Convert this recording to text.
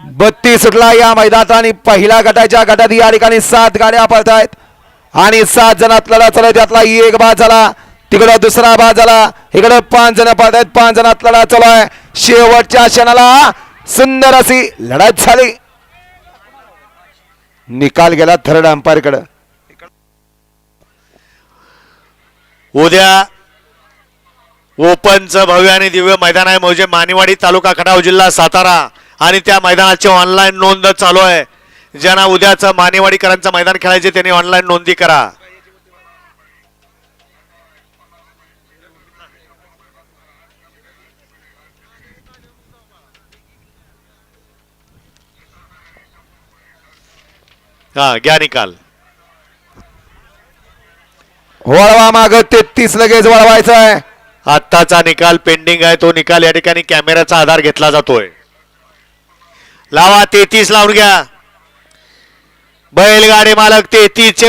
बत्तीस सुटला या मैदानात आणि पहिल्या गटाच्या गटात या ठिकाणी सात गाड्या पळतायत. आणि सात जणात लढा चालू त्यातला एक बाद झाला. तिकडं दुसरा बाद झाला. इकडं पाच जण पळतायत. पाच जणात लढा चालू आहे. शेवटच्या क्षणाला सुंदर अशी लढत झाली. निकाल गेला थर्ड अंपायरकडे. उद्या ओपनचं भव्य आणि दिव्य मैदान आहे. म्हणजे मानेवाडी तालुका खटाव जिल्हा सातारा. आणि त्या मैदानाची ऑनलाईन नोंद चालू आहे. ज्यांना उद्याचं मानेवाडीकरांचं मैदान खेळायचे त्यांनी ऑनलाईन नोंदी करा. हा घ्या निकाल. वळवा माग तेहतीस लगेच वळवायचं आहे आत्ताचा निकाल पेंडिंग आहे. तो निकाल या ठिकाणी कॅमेऱ्याचा आधार घेतला जातोय. लावा तेहतीस लावून घ्या. बैलगाडी मालक तेहतीसचे